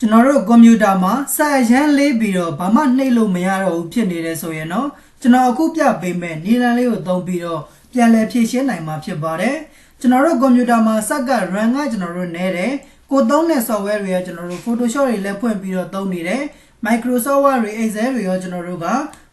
ကျွန်တော်တို့ကွန်ပျူတာမှာစာရမ်းလေးပြီးတော့ဘာမှနှိပ်လို့မရတော့ဘူးဖြစ်နေတယ်ဆိုရင်တော့ကျွန်တော်အခုပြပေးမယ်နည်းလမ်းလေးကိုသုံးပြီးတော့ပြန်လည်ဖြည့်ရှင်းနိုင်မှာဖြစ်ပါတယ်ကျွန်တော်တို့ကွန်ပျူတာမှာစက်က run ကကျွန်တော်တို့နဲတယ်ကိုသုံးတဲ့ software တွေကကျွန်တော်တို့ Photoshop တွေလည်းဖွင့်ပြီးတော့သုံးနေတယ် Microsoft Word တွေ Excel တွေရောကျွန်တော်တို့က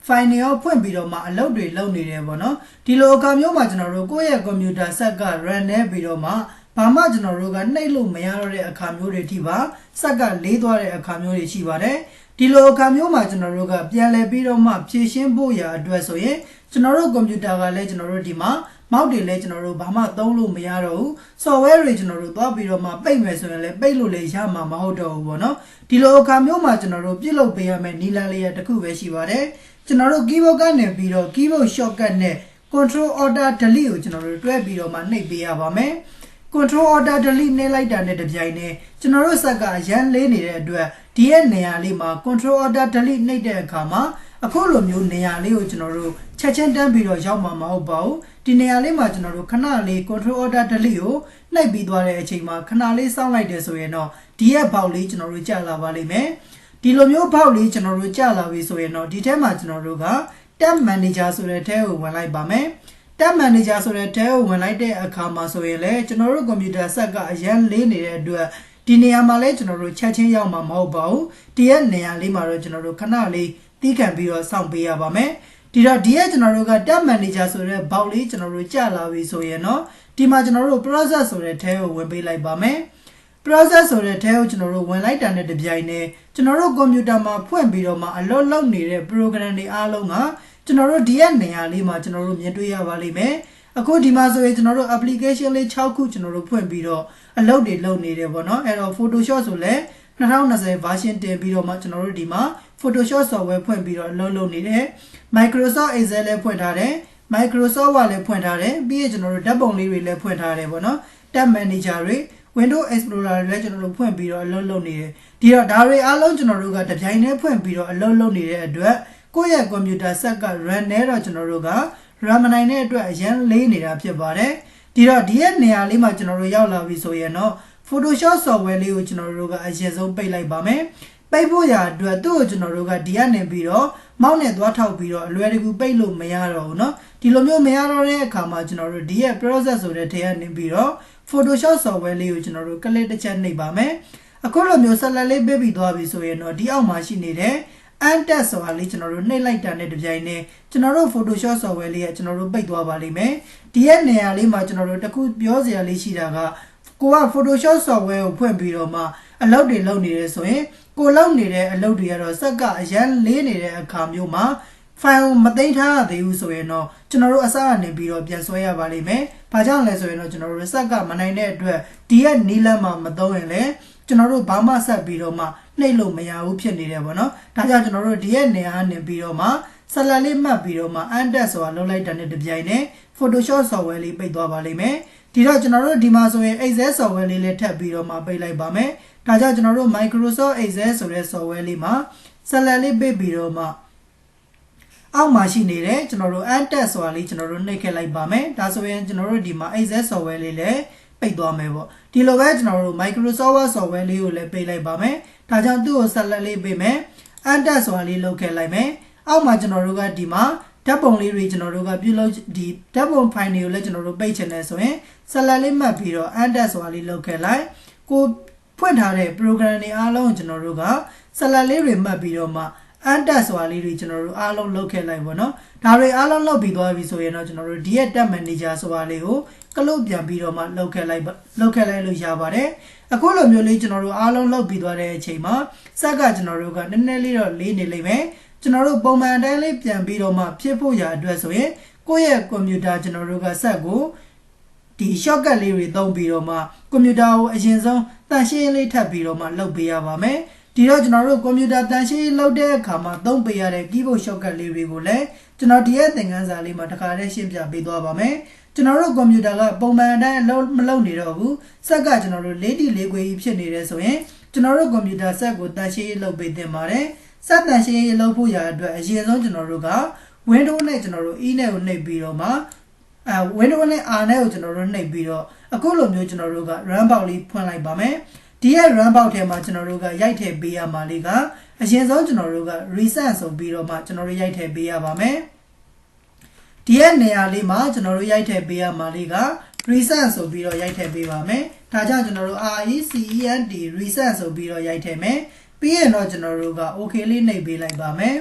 file တွေရောဖွင့်ပြီးတော့မှအလုပ်တွေလုပ်နေတယ်ပေါ့နော်ဒီလိုအခါမျိုးမှာကျွန်တော်တို့ကိုယ့်ရဲ့ကွန်ပျူတာဆက်က run နေပြီးတော့မှ ဘာမှကျွန်တော်တို့ကနှိပ်လို့မရတော့တဲ့အခါမျိုးတွေထိပါစက်ကလေးသွားတဲ့အခါမျိုးတွေရှိပါတယ်ဒီလိုအခါမျိုးမှာကျွန်တော်တို့ကပြန်လည်ပြီးတော့မှဖြည့်ရှင်းဖို့ရာအတွက်ဆိုရင်ကျွန်တော်တို့ကွန်ပျူတာကလည်းကျွန်တော်တို့ဒီမှာမောက်တွေလည်းကျွန်တော်တို့ဘာမှသုံးလို့မရတော့ဘူး software တွေကျွန်တော်တို့သွားပြီးတော့မှပိတ်မယ်ဆိုရင်လည်းပိတ်လို့လည်းရမှာမဟုတ်တော့ဘူးပေါ့နော်ဒီလိုအခါမျိုးမှာကျွန်တော်တို့ပြစ်လုပ်ပေးရမယ့်နည်းလမ်းလေးရတစ်ခုပဲရှိပါတယ်ကျွန်တော်တို့ keyboard ကနေပြီးတော့ keyboard shortcut နဲ့ control order delete ကိုကျွန်တော်တို့တွဲပြီးတော့မှနှိပ်ပေးရပါမယ် control order delete နှိပ်လိုက်တာနဲ့တပြိုင်တည်းကျွန်တော်တို့စက်ကအရန်လေးနေတဲ့အတွက်ဒီရဲ့နေရာလေးမှာ control order delete နှိပ်တဲ့အခါမှာအခုလိုမျိုးနေရာလေးကိုကျွန်တော်တို့ချက်ချင်းတန်းပြီးတော့ရောက်မှာမဟုတ်ပါဘူးဒီနေရာလေးမှာကျွန်တော်တို့ခဏလေး control order delete ကိုနှိပ်ပြီးသွားတဲ့အချိန်မှာခဏလေးစောင့်လိုက်တယ်ဆိုရင်တော့ဒီရဲ့ဘောက်လေးကျွန်တော်တို့ကြာလာပါလိမ့်မယ်ဒီလိုမျိုးဘောက်လေးကျွန်တော်တို့ကြာလာပြီဆိုရင်တော့ဒီထဲမှာကျွန်တော်တို့က tab manager ဆိုတဲ့ထဲကိုဝင်လိုက်ပါမယ် tab manager ဆိုတဲ့ထဲကိုဝင်လိုက်တဲ့အခါမှာဆိုရင်လည်းကျွန်တော်တို့ကွန်ပျူတာဆက်ကအရန်လေးနေတဲ့အတွက်ဒီနေရာမှာလည်းကျွန်တော်တို့ချက်ချင်းရောက်မှာမဟုတ်ပါဘူးဒီရဲ့နေရာလေးမှာတော့ကျွန်တော်တို့ခဏလေးတီးခံပြီးတော့စောင့်ပေးရပါမယ်ဒီတော့ဒီရဲ့ကျွန်တော်တို့က tab manager ဆိုတဲ့ဘောက်လေးကျွန်တော်တို့ကြာလာပြီဆိုရင်တော့ဒီမှာကျွန်တော်တို့ process ဆိုတဲ့ထဲကိုဝင်ပေးလိုက်ပါမယ် process ဆိုတဲ့ထဲကိုကျွန်တော်တို့ဝင်လိုက်တာနဲ့တပြိုင်နက်ကျွန်တော်တို့ကွန်ပျူတာမှာဖွင့်ပြီးတော့မှအလုပ်လုပ်နေတဲ့ program တွေအားလုံးက ကျွန်တော်တို့ဒီရဲ့နေရာလေးမှာကျွန်တော်တို့မြင်တွေ့ရပါလိမ့်မယ်အခုဒီမှာဆိုရင်ကျွန်တော်တို့ application လေး6ခုကျွန်တော်တို့ဖွင့်ပြီးတော့အလုပ်တွေလုပ်နေတယ်ပေါ့နော်အဲ့တော့ Photoshop ဆိုလဲ2020 version တင်ပြီးတော့မှကျွန်တော်တို့ဒီမှာ Photoshop software ဖွင့်ပြီးတော့အလုပ်လုပ်နေတယ် Microsoft Excel လည်းဖွင့်ထားတယ် Microsoft Word လည်းဖွင့်ထားတယ်ပြီးရင်ကျွန်တော်တို့ဓာတ်ပုံလေးတွေလည်းဖွင့်ထားတယ်ပေါ့နော် Tab Manager တွေ Windows Explorer တွေလည်းကျွန်တော်တို့ဖွင့်ပြီးတော့အလုပ်လုပ်နေတယ်ဒီတော့ဒါတွေအားလုံးကျွန်တော်တို့ကတပြိုင်တည်းဖွင့်ပြီးတော့အလုပ်လုပ်နေတဲ့အတွက် ကိုယ့်ရဲ့ကွန်ပျူတာဆက်က run နေတော့ကျွန်တော်တို့က run မနိုင်တဲ့အတွက်အရင်လေးနေတာဖြစ်ပါတယ်ဒီတော့ဒီရဲ့နေရာလေးမှာကျွန်တော်တို့ရောက်လာပြီဆိုရင်တော့ Photoshop software လေးကိုကျွန်တော်တို့ကအရင်ဆုံးပိတ်လိုက်ပါမယ်ပိတ်ဖို့ရာအတွက်သူ့ကိုကျွန်တော်တို့ကဒီကနေပြီးတော့မောက်နဲ့သွားထောက်ပြီးတော့အလွယ်တကူပိတ်လို့မရတော့ဘူးเนาะဒီလိုမျိုးမရတော့တဲ့အခါမှာကျွန်တော်တို့ဒီရဲ့ process ဆိုတဲ့ထဲကနေပြီးတော့ Photoshop software လေးကိုကျွန်တော်တို့ click တစ်ချက်နှိပ်ပါမယ်အခုလိုမျိုးဆက်လက်လေးပေးပြီးသွားပြီဆိုရင်တော့ဒီအောက်မှာရှိနေတဲ့ untet ဆိုတာလေးကျွန်တော်တို့နှိပ်လိုက်တာနဲ့တပြိုင်နက်ကျွန်တော်တို့ Photoshop software လေးကကျွန်တော်တို့ပိတ်သွားပါလိမ့်မယ်ဒီရဲ့နေရာလေးမှာကျွန်တော်တို့တခုပြောစရာလေးရှိတာကကိုက Photoshop software ကိုဖွင့်ပြီးတော့မှအလုပ်တွေလုပ်နေတယ်ဆိုရင်ကိုလုပ်နေတဲ့အလုပ်တွေကတော့စက်ကအရန်လေးနေတဲ့အခါမျိုးမှာ file ကိုမသိမ်းထားရသေးဘူးဆိုရင်တော့ကျွန်တော်တို့အစကနေပြီးတော့ပြန်ဆွဲရပါလိမ့်မယ်။ဘာကြောင့်လဲဆိုရင်တော့ကျွန်တော်တို့စက်ကမနိုင်တဲ့အတွက်ဒီရဲ့နီးလမ်းမှာမသုံးရင်လည်း ကျွန်တော်တို့ဘာမှဆက်ပြီးတော့မှနှိပ်လို့မရဘူးဖြစ်နေတယ်ပေါ့နော်။ဒါကြောင့်ကျွန်တော်တို့ဒီရဲ့နေရာနေပြီးတော့မှဆက်လက်လေးမှတ်ပြီးတော့မှ undet ဆိုတာလုပ်လိုက်တာနဲ့တပြိုင်နက် Photoshop software လေးပိတ်သွားပါလိမ့်မယ်။ဒီတော့ကျွန်တော်တို့ဒီမှာဆိုရင် Excel software လေးလည်းထပ်ပြီးတော့မှပိတ်လိုက်ပါမယ်။ဒါကြောင့်ကျွန်တော်တို့ Microsoft Excel ဆိုတဲ့ software လေးမှာဆက်လက်လေးပိတ်ပြီးတော့မှအောက်မှာရှိနေတဲ့ကျွန်တော်တို့ untet ဆိုတာလေးကျွန်တော်တို့နှိပ်ခဲ့လိုက်ပါမယ်ဒါဆိုရင်ကျွန်တော်တို့ဒီမှာ Excel software လေးလည်း ပိတ်သွားမယ်ပေါ့ဒီလိုပဲကျွန်တော်တို့ Microsoft Word software လေးကိုလည်းပိတ်လိုက်ပါမယ်ဒါကြောင့်သူ့ကိုဆက်လက်လေးပိတ်မယ် untet ဆိုတာလေးလုပ်ခဲ့လိုက်မယ်အောက်မှာကျွန်တော်တို့ကဒီမှာဓာတ်ပုံလေးတွေကျွန်တော်တို့ကပြုလုပ်ဒီဓာတ်ပုံ file တွေကိုလည်းကျွန်တော်တို့ပိတ်ချင်တယ်ဆိုရင်ဆက်လက်လေးမှတ်ပြီးတော့ untet ဆိုတာလေးလုပ်ခဲ့လိုက်ကိုဖွင့်ထားတဲ့ program တွေအားလုံးကိုကျွန်တော်တို့ကဆက်လက်လေးတွေမှတ်ပြီးတော့မှ အန်တက်ဆိုတာလေးတွေကျွန်တော်တို့အားလုံးလုပ်ခဲ့လိုက်ပါတော့ဒါတွေအားလုံးလုပ်ပြီးသွားပြီဆိုရင်တော့ကျွန်တော်တို့ဒီရဲ့ tab manager ဆိုတာလေးကိုကလုတ်ပြန်ပြီးတော့မှလုပ်ခဲ့လိုက်လုပ်ခဲ့လိုက်လို့ရပါတယ်အခုလိုမျိုးလေးကျွန်တော်တို့အားလုံးလုပ်ပြီးသွားတဲ့အချိန်မှာစက်ကကျွန်တော်တို့ကနည်းနည်းလေးတော့လေးနေလိမ့်မယ်ကျွန်တော်တို့ပုံမှန်တိုင်းလေးပြန်ပြီးတော့မှဖြစ်ဖို့ရာအတွက်ဆိုရင်ကိုယ့်ရဲ့ကွန်ပျူတာကျွန်တော်တို့ကစက်ကိုဒီ shortcut လေးတွေသုံးပြီးတော့မှကွန်ပျူတာကိုအရင်ဆုံးတန်ရှင်းလေးထပ်ပြီးတော့မှလုပ်ပေးရပါမယ် ဒီတော့ကျွန်တော်တို့ကွန်ပျူတာတန်ရှင်းလုပ်တဲ့အခါမှာသုံးပေးရတဲ့ keyboard shortcut လေးတွေကိုလည်းကျွန်တော်ဒီရဲ့သင်ခန်းစာလေးမှာတခါတည်းရှင်းပြပေးသွားပါမယ်ကျွန်တော်တို့ကွန်ပျူတာကပုံမှန်အတိုင်းအလုပ်မလုပ်နေတော့ဘူးစက်ကကျွန်တော်တို့လေးတီလေးခွေကြီးဖြစ်နေတယ်ဆိုရင်ကျွန်တော်တို့ကွန်ပျူတာဆက်ကိုတန်ရှင်းလုပ်ပေးသင့်ပါတယ်စက်တန်ရှင်းလုပ်ဖို့ရအတွက်အရင်ဆုံးကျွန်တော်တို့က Windows နဲ့ကျွန်တော်တို့ E နဲ့ကိုနှိပ်ပြီးတော့မှအဲ Windows နဲ့ R နဲ့ကိုကျွန်တော်တို့နှိပ်ပြီးတော့အခုလိုမျိုးကျွန်တော်တို့က run box လေးဖွင့်လိုက်ပါမယ် ဒဒီရဲ့ run box ထဲမှာကျွန်တော်တို့ကရိုက်ထည့်ပေးရမှာလေးကအရင်ဆုံးကျွန်တော်တို့က reset ဆိုပြီးတော့မှကျွန်တော်တို့ရိုက်ထည့်ပေးရပါမယ်ဒီရဲ့နေရာလေးမှာကျွန်တော်တို့ရိုက်ထည့်ပေးရမှာလေးက reset ဆိုပြီးတော့ရိုက်ထည့်ပေးပါမယ်ဒါကြောင့်ကျွန်တော်တို့ RECENT reset ဆိုပြီးတော့ရိုက်ထည့်မယ်ပြီးရင်တော့ကျွန်တော်တို့က okay လေးနှိပ်ပေးလိုက်ပါမယ်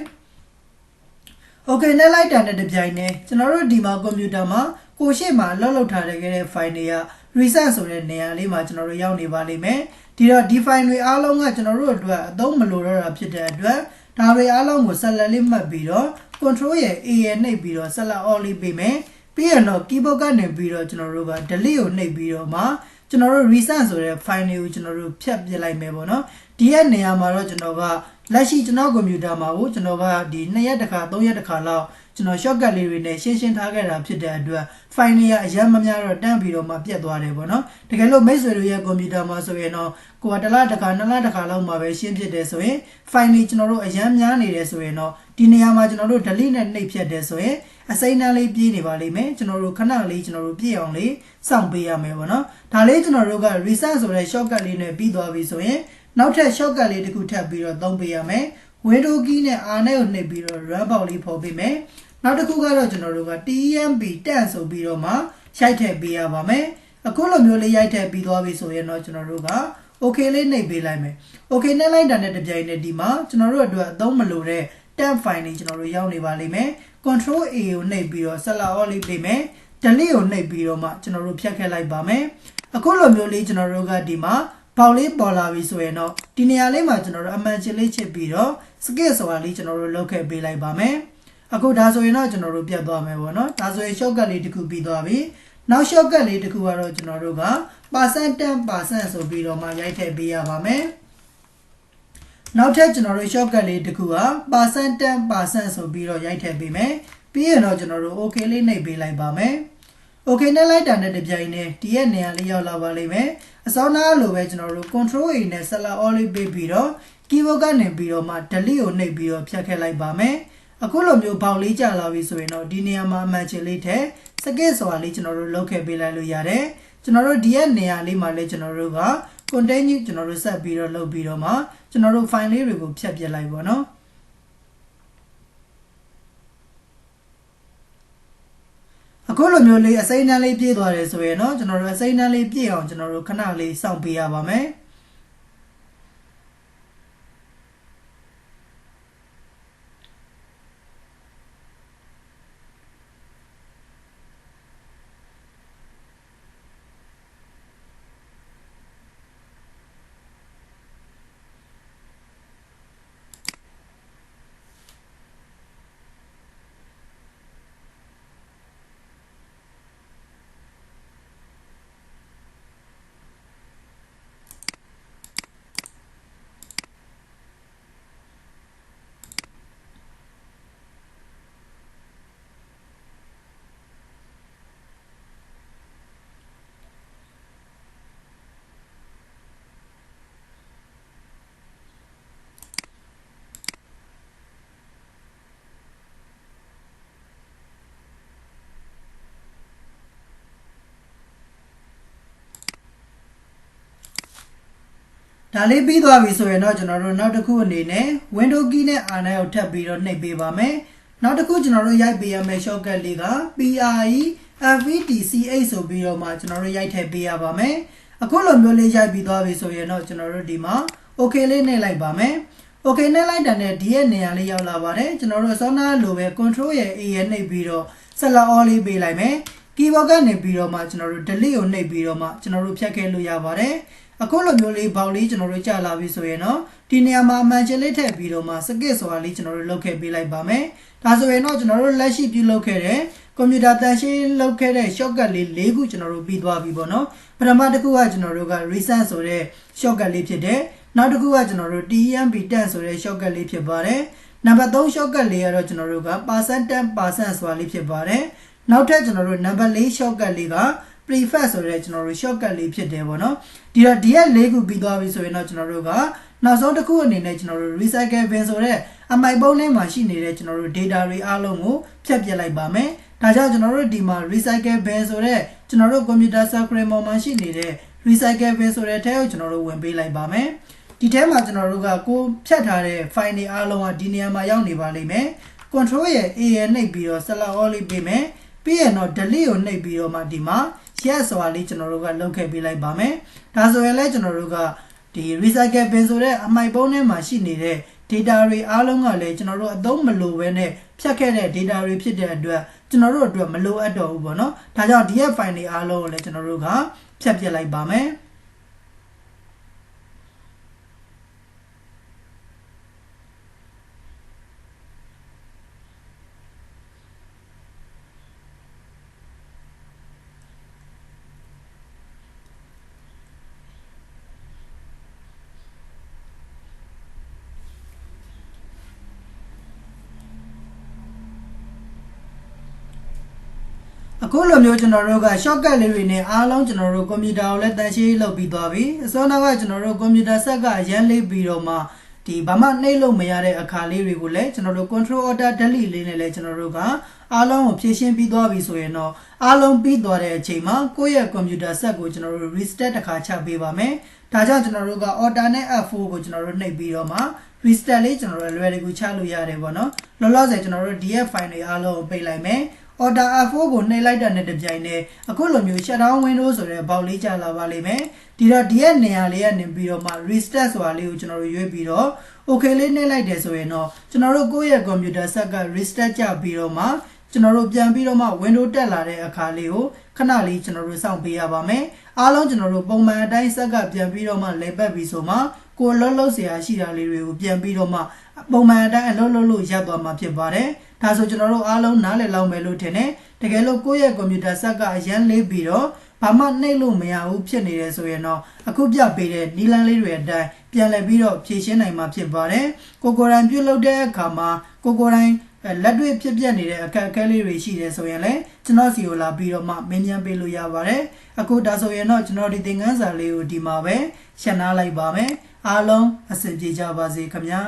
okay နဲ့လိုက်တာနဲ့တပြိုင်နက်ကျွန်တော်တို့ဒီမှာကွန်ပျူတာမှာကိုရှိမှာလောက်လောက်ထားတဲ့ခဲ့တဲ့ file တွေက reset ဆိုတဲ့နေရာလေးမှာကျွန်တော်တို့ရောက်နေပါလိမ့်မယ်ဒီတော့ ဒီ file တွေအားလုံးကကျွန်တော်တို့အတွက်အသုံးမလိုတော့တာဖြစ်တဲ့အတွက်ဒါတွေအားလုံးကိုဆက်လက်လေးမှတ်ပြီးတော့ control ရဲ့ A ရဲ့နှိပ်ပြီးတော့ဆက်လက် all လေးပေးမယ်ပြီးရင်တော့ keyboard ကနေပြီးတော့ကျွန်တော်တို့က delete ကိုနှိပ်ပြီးတော့မှကျွန်တော်တို့ reset ဆိုတဲ့ file တွေကိုကျွန်တော်တို့ဖြတ်ပြလိုက်မယ်ပေါ့နော်ဒီရဲ့နေရာမှာတော့ကျွန်တော်က လက်ရှိကျွန်တော်ကွန်ပျူတာမှာကိုကျွန်တော်ကဒီ2ရက်တစ်ခါ3ရက်တစ်ခါလောက်ကျွန်တော် shortcut လေးတွေနဲ့ရှင်းရှင်းထားခဲ့တာဖြစ်တဲ့အတွက် file တွေကအရင်မများတော့တန်းပြီးတော့မှပြတ်သွားတယ်ပေါ့နော်တကယ်လို့မိတ်ဆွေတို့ရဲ့ကွန်ပျူတာမှာဆိုရင်တော့ကိုကတစ်လတစ်ခါနှစ်လတစ်ခါလောက်မှပဲရှင်းဖြစ်တယ်ဆိုရင် file တွေကျွန်တော်တို့အရင်များနေတယ်ဆိုရင်တော့ဒီနေရာမှာကျွန်တော်တို့ delete နဲ့နှိပ်ဖြတ်တယ်ဆိုရင်အစိမ်းနှမ်းလေးပြေးနေပါလိမ့်မယ်ကျွန်တော်တို့ခဏလေးကျွန်တော်တို့ပြည့်အောင်လေးစောင့်ပေးရမယ်ပေါ့နော်ဒါလေးကျွန်တော်တို့က reset ဆိုတဲ့ shortcut လေးနဲ့ပြီးသွားပြီဆိုရင် နောက်ထပ် shortcut လေးတစ်ခုထပ်ပြီးတော့သုံးပေးရမယ် window key နဲ့ R နဲ့ကိုနှိပ်ပြီးတော့ run box လေးဖော်ပေးမယ်နောက်တစ်ခုကတော့ကျွန်တော်တို့က TMP 10ဆိုပြီးတော့မှရိုက်ထည့်ပေးရပါမယ်အခုလိုမျိုးလေးရိုက်ထည့်ပြီးသွားပြီဆိုရင်တော့ကျွန်တော်တို့က okay လေးနှိပ်ပေးလိုက်မယ် okay နဲ့လိုက်တာနဲ့တပြိုင်နက်ဒီမှာကျွန်တော်တို့အတွက်အသုံးမလိုတဲ့ tab file လေးကျွန်တော်တို့ရောက်နေပါလိမ့်မယ် control A ကိုနှိပ်ပြီးတော့ select all လေးပေးမယ် delete ကိုနှိပ်ပြီးတော့မှကျွန်တော်တို့ဖြတ်ခဲ့လိုက်ပါမယ်အခုလိုမျိုးလေးကျွန်တော်တို့ကဒီမှာ ပေါက်လေးပေါ်လာပြီဆိုရင်တော့ဒီနေရာလေးမှာကျွန်တော်တို့အမှန်ချင်လေးချစ်ပြီးတော့ skip ဆိုတာလေးကျွန်တော်တို့လုပ်ခဲ့ပေးလိုက်ပါမယ်အခုဒါဆိုရင်တော့ကျွန်တော်တို့ပြတ်သွားမယ်ပေါ့နော်ဒါဆိုရင် shortcut လေးတစ်ခုပြီးသွားပြီနောက် shortcut လေးတစ်ခုကတော့ကျွန်တော်တို့က percent 10%ဆိုပြီးတော့မှရိုက်ထည့်ပေးရပါမယ်နောက်ထပ်ကျွန်တော်တို့ shortcut လေးတစ်ခုက percent 10%ဆိုပြီးတော့ရိုက်ထည့်ပေးမယ်ပြီးရင်တော့ကျွန်တော်တို့ okay လေးနှိပ်ပေးလိုက်ပါမယ် okay နဲ့လိုက်တာနဲ့တပြိုင်နက်ဒီရဲ့နေရာလေးရောက်လာပါလိမ့်မယ် အစောနာလိုပဲကျွန်တော်တို့ control A နဲ့ select all လေးပေးပြီးတော့ keyboard ကနေပြီးတော့မှ delete ကိုနှိပ်ပြီးတော့ဖြတ်ခဲ့လိုက်ပါမယ်အခုလိုမျိုးပေါက်လေးကြာလာပြီဆိုရင်တော့ဒီနေရာမှာအမှန်ချင်လေးထည့်စကစ်ဆိုတာလေးကျွန်တော်တို့လုပ်ခဲ့ပေးလိုက်လို့ရတယ်ကျွန်တော်တို့ဒီရဲ့နေရာလေးမှာလည်းကျွန်တော်တို့က continue ကျွန်တော်တို့ဆက်ပြီးတော့လုပ်ပြီးတော့မှကျွန်တော်တို့ file လေးတွေကိုဖြတ်ပြလိုက်ပါတော့ အခုလိုမျိုးလေးအစိမ်းနှမ်းလေးပြည့်သွားတယ်ဆိုရင်တော့ကျွန်တော်တို့အစိမ်းနှမ်းလေးပြည့်အောင်ကျွန်တော်တို့ခဏလေးစောင့်ပေးရပါမယ်။ ဒါလေးပြီးသွားပြီဆိုရင်တော့ကျွန်တော်တို့နောက်တစ်ခုအနေနဲ့ window key နဲ့ R နဲ့ကိုထပ်ပြီးတော့နှိပ်ပေးပါမယ်နောက်တစ်ခုကျွန်တော်တို့ရိုက်ပေးရမယ့် shortcut လေးက PRE FVTCH ဆိုပြီးတော့မှကျွန်တော်တို့ရိုက်ထည့်ပေးရပါမယ်အခုလိုမျိုးလေးရိုက်ပြီးသွားပြီဆိုရင်တော့ကျွန်တော်တို့ဒီမှာ okay လေးနှိပ်လိုက်ပါမယ် okay နှိပ်လိုက်တာနဲ့ဒီရဲ့နေရာလေးရောက်လာပါတယ်ကျွန်တော်တို့အစောနာလိုပဲ control ရဲ့ A ရဲ့နှိပ်ပြီးတော့ select all လေးပေးလိုက်မယ် keyboard ကနေပြီးတော့မှကျွန်တော်တို့ delete ကိုနှိပ်ပြီးတော့မှကျွန်တော်တို့ဖြတ်ခဲ့လို့ရပါတယ် အခုလိုမျိုးလေးဘောင်လေးကျွန်တော်တို့ကြာလာပြီဆိုရင်တော့ဒီနေရာမှာအမှန်ချင်လေးထည့်ပြီးတော့မှစကစ်ဆိုတာလေးကျွန်တော်တို့လုပ်ခဲ့ပေးလိုက်ပါမယ်ဒါဆိုရင်တော့ကျွန်တော်တို့လက်ရှိပြုလုပ်ခဲ့တဲ့ကွန်ပျူတာတန်ရှင်းလုပ်ခဲ့တဲ့ shortcut လေး၄ခုကျွန်တော်တို့ပြီးသွားပြီပေါ့နော်ပထမတစ်ခုကကျွန်တော်တို့က recent ဆိုတဲ့ shortcut လေးဖြစ်တယ်နောက်တစ်ခုကကျွန်တော်တို့ TMP 10ဆိုတဲ့ shortcut လေးဖြစ်ပါတယ်နံပါတ်3 shortcut လေးကတော့ကျွန်တော်တို့က percent 10%ဆိုတာလေးဖြစ်ပါတယ် နောက်ထပ်ကျွန်တော်တို့နံပါတ်4 shortcut လေးက prefix ဆိုတဲ့ကျွန်တော်တို့ shortcut လေးဖြစ်တယ်ပေါ့နော်ဒီတော့ဒီရက်၄ခုပြီးသွားပြီဆိုရင်တော့ကျွန်တော်တို့ကနောက်ဆုံးတစ်ခုအနေနဲ့ကျွန်တော်တို့ recycle bin ဆိုတဲ့အမိုက်ပုံးလေးမှာရှိနေတဲ့ကျွန်တော်တို့ data တွေအားလုံးကိုဖြတ်ပြလိုက်ပါမယ်ဒါကြောင့်ကျွန်တော်တို့ဒီမှာ recycle bin ဆိုတဲ့ကျွန်တော်တို့ computer software ပေါ်မှာရှိနေတဲ့ recycle bin ဆိုတဲ့ထဲကိုကျွန်တော်တို့ဝင်ပေးလိုက်ပါမယ်ဒီထဲမှာကျွန်တော်တို့ကကိုဖြတ်ထားတဲ့ file တွေအားလုံးကဒီနေရာမှာရောက်နေပါလိမ့်မယ် control ရဲ့ A ရနှိပ်ပြီးတော့ select all လေးပေးမယ် ပြီးရင်တော့ delete ကိုနှိပ်ပြီးတော့မှဒီမှာ yes ဆိုတာလေးကျွန်တော်တို့ကလုပ်ခဲ့ပေးလိုက်ပါမယ်ဒါဆိုရင်လည်းကျွန်တော်တို့ကဒီ recycle bin ဆိုတဲ့အမိုက်ပုံးထဲမှာရှိနေတဲ့ data တွေအားလုံးကလည်းကျွန်တော်တို့အသုံးမလိုဘဲနဲ့ဖြတ်ခဲ့တဲ့ data တွေဖြစ်တဲ့အတွက်ကျွန်တော်တို့အတွက်မလိုအပ်တော့ဘူးပေါ့နော်ဒါကြောင့်ဒီရဲ့ file တွေအားလုံးကိုလည်းကျွန်တော်တို့ကဖြတ်ပြစ်လိုက်ပါမယ် အခုလိုမျိုးကျွန်တော်တို့က shortcut လေးတွေနဲ့အားလုံးကျွန်တော်တို့ကွန်ပျူတာကိုလည်းတန်ရှင်းလုပ်ပြီးသွားပြီအစောနောက်ကကျွန်တော်တို့ကွန်ပျူတာဆက်ကရမ်းလေးပြီးတော့မှဒီဘာမှနှိပ်လို့မရတဲ့အခါလေးတွေကိုလည်းကျွန်တော်တို့ control order delete လေးနဲ့လည်းကျွန်တော်တို့ကအားလုံးကိုဖြည့်ရှင်းပြီးသွားပြီဆိုရင်တော့အားလုံးပြီးသွားတဲ့အချိန်မှာကိုယ့်ရဲ့ကွန်ပျူတာဆက်ကိုကျွန်တော်တို့ restart တစ်ခါချပေးပါမယ်ဒါကြောင့်ကျွန်တော်တို့က order နဲ့ F4 ကိုကျွန်တော်တို့နှိပ်ပြီးတော့မှ restart လေးကျွန်တော်တို့လွယ်တကူချလို့ရတယ်ပေါ့နော်လောလောဆယ်ကျွန်တော်တို့ DF file တွေအားလုံးကိုပိတ်လိုက်မယ် order F4 ကိုနှိပ်လိုက်တဲ့နဲ့တပြိုင်နက်အခုလိုမျိုး shutdown window ဆိုတဲ့ဘောက်လေးကြာလာပါလိမ့်မယ်ဒီတော့ဒီရဲ့နေရာလေးကနေပြီးတော့မှ restart ဆိုတာလေးကိုကျွန်တော်တို့ရွေးပြီးတော့ okay လေးနှိပ်လိုက်တယ်ဆိုရင်တော့ကျွန်တော်တို့ကိုယ့်ရဲ့ computer set က restart ကြပြီးတော့မှ ကျွန်တော်တို့ပြန်ပြီးတော့မှ window တက်လာတဲ့အခါလေးကိုခဏလေးကျွန်တော်တို့စောင့်ပေးရပါမယ်အားလုံးကျွန်တော်တို့ပုံမှန်အတိုင်းဆက်ကပြန်ပြီးတော့မှလဲပတ်ပြီးဆိုမှကိုလှုပ်လှုပ်เสียရှိတာလေးတွေကိုပြန်ပြီးတော့မှပုံမှန်အတိုင်းအလုပ်လုပ်လို့ရပ်သွားမှာဖြစ်ပါတယ်ဒါဆိုကျွန်တော်တို့အားလုံးနားလည်လောက်မယ်လို့ထင်တယ်တကယ်လို့ကိုယ့်ရဲ့ကွန်ပျူတာဆက်ကအရန်လေးပြီးတော့ဘာမှနှိပ်လို့မရဘူးဖြစ်နေတယ်ဆိုရင်တော့အခုပြပေးတဲ့နီလန်းလေးတွေအတိုင်းပြန်လည်ပြီးတော့ဖြည့်ရှင်းနိုင်မှာဖြစ်ပါတယ်ကိုကိုရိုင်းပြုတ်လုပ်တဲ့အခါမှာကိုကိုရိုင်း လက်တွေ့ဖြစ်ပြနေတဲ့အခက်အခဲလေးတွေရှိတယ်ဆိုရင်လည်းကျွန်တော်စီကိုလာပြီးတော့မှမင်းမြန်းပေးလို့ရပါတယ်အခုဒါဆိုရင်တော့ကျွန်တော်ဒီသင်ခန်းစာလေးကိုဒီမှာပဲရှင်းနာလိုက်ပါမယ်အားလုံးအဆင်ပြေကြပါစေခင်ဗျာ